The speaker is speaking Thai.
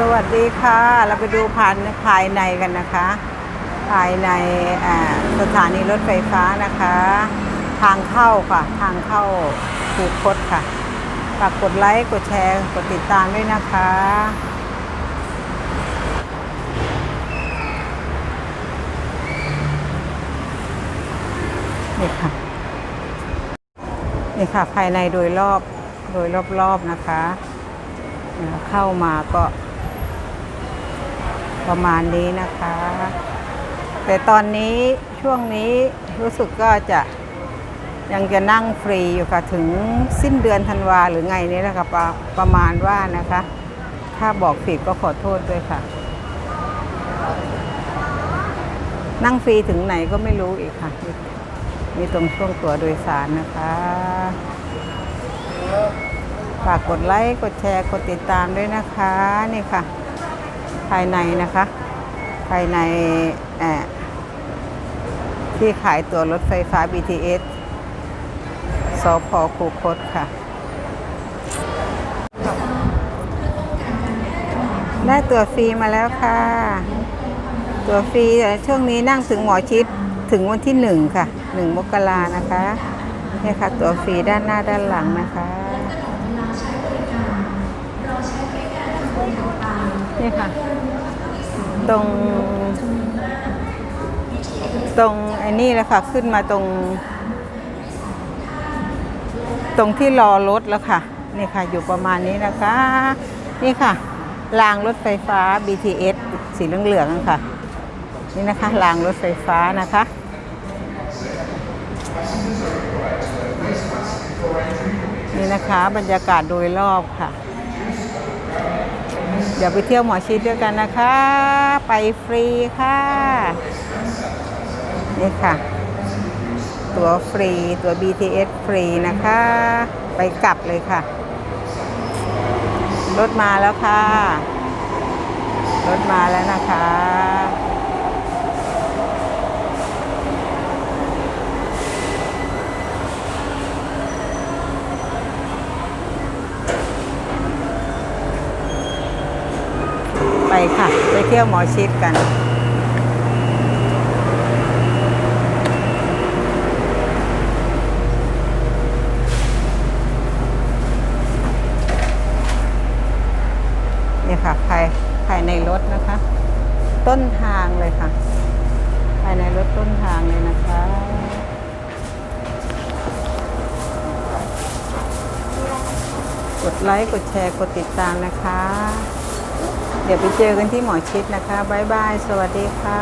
สวัสดีค่ะ เราไปดูภายภายในกันนะคะ ภายในสถานีรถไฟฟ้านะคะ ทางเข้าค่ะ ทางเข้าคูคตค่ะฝากกดไลค์กดแชร์กดติดตามด้วยนะคะ นี่ค่ะ นี่ค่ะ ภายในโดยรอบโดยรอบๆนะคะ เข้ามาก็ ประมาณนี้นะคะ แต่ตอนนี้ช่วงนี้รู้สึกก็จะยังจะนั่งฟรีอยู่ค่ะถึงสิ้นเดือนธันวาหรือไงนี่แหละค่ะประประมาณว่านะคะ ถ้าบอกผิดก็ขอโทษด้วยค่ะ นั่งฟรีถึงไหนก็ไม่รู้อีกค่ะ มีตรงช่วงตัวโดยสารนะคะฝากกดไลค์ กดแชร์ กดติดตามด้วยนะคะ นี่ค่ะ ภายในนะคะ ภายในเอ่อที่ขายตั๋วรถไฟฟ้า BTS สพคูคตค่ะ ได้ตั๋วฟรีมาแล้วค่ะ ตั๋วฟรีช่วงนี้นั่งถึงหมอชิดถึงวันที่หนึ่งค่ะหนึ่งมกรานะคะนี่ค่ะ ตั๋วฟรีด้านหน้าด้านหลังนะคะนี่ค่ะ ตรง ตรงไอ้นี่แหละค่ะ ขึ้นมาตรง ตรงที่รอรถแล้วค่ะ นี่ค่ะ อยู่ประมาณนี้นะคะ นี่ค่ะ รางรถไฟฟ้า BTS สีเหลืองๆค่ะ นี่นะคะ รางรถไฟฟ้านะคะนี่นะคะ บรรยากาศโดยรอบค่ะ เดี๋ยวไปเที่ยวหมอชิดด้วยกันนะคะ ไปฟรีค่ะ นี่ค่ะ ตั๋วฟรี ตั๋ว BTS ฟรีนะคะ ไปกลับเลยค่ะ รถมาแล้วค่ะ รถมาแล้วนะคะ ไป ค่ะ ไปเที่ยวหมอชิดกัน นี่ค่ะภายภายในรถนะคะ ต้นทางเลยค่ะ ภายในรถต้นทางเลยนะคะกดไลค์ กดแชร์ กดติดตามนะคะ เดี๋ยวไปเจอกันที่หมอชิดนะคะ บ๊ายบาย สวัสดีค่ะ